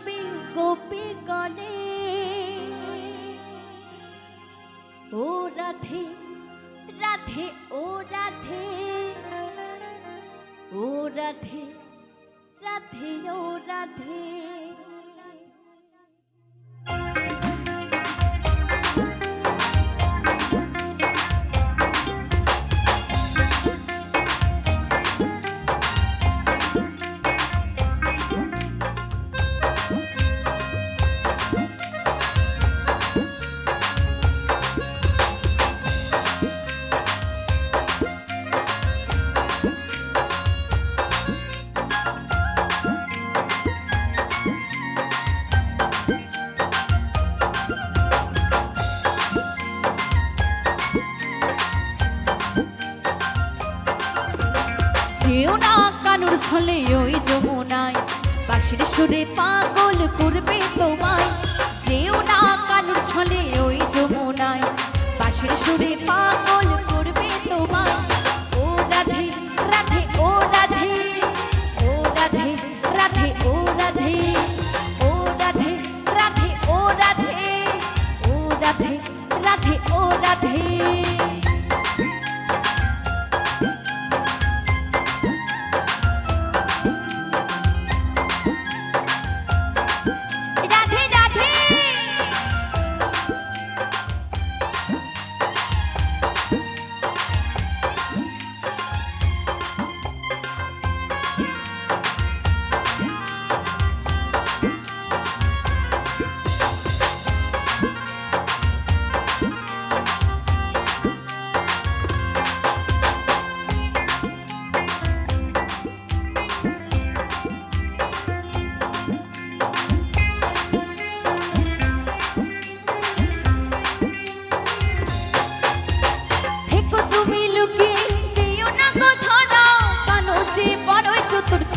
থাকবে গোপী গণে। ও রাধে রাধে ও রাধে। ও রাধে রাধে ও রাধে। কানুর ছলে ওই যমুনায়। বাঁশির সুরে পাগল করবে তোমায়। যেও না কানুর ছলে ওই যমুনায়। বাঁশির সুরে পাগল করবে তোমায়। ও রাধে রাধে, ও রাধে। ও রাধে রাধে, ও রাধে। ও রাধে রাধে, ও রাধে। ও রাধে রাধে, ও রাধে।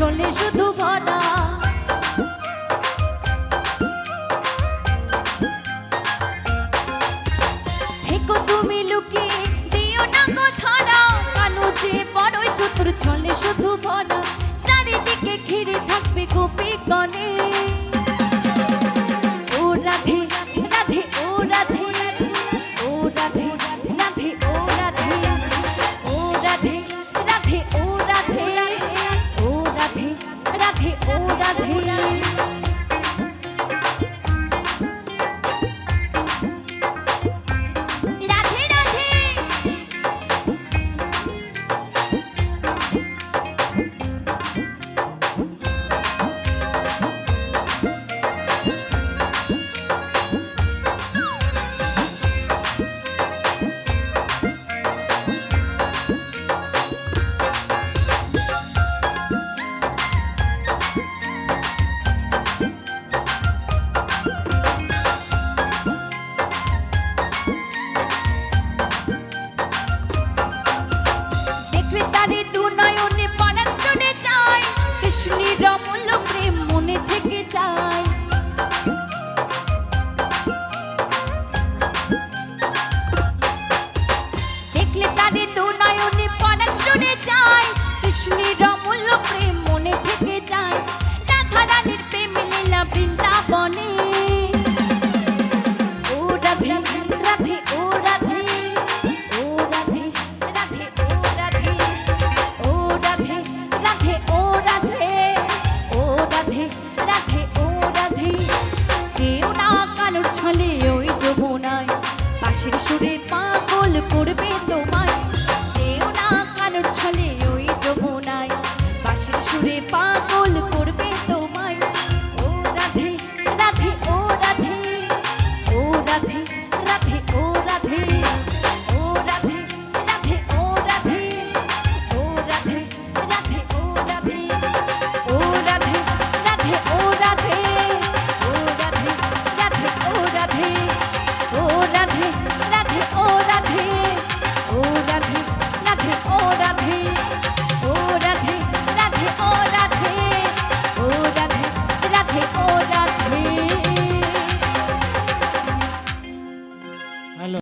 চলে শুধু ভরা থেকো তুমি লুকিয়ে দিও না গো ধরা। কানো যে বড়ই চতুর চলে শুধু ভরা চারিদিকে ঘিরে থাকবে গোপী গণে। পায়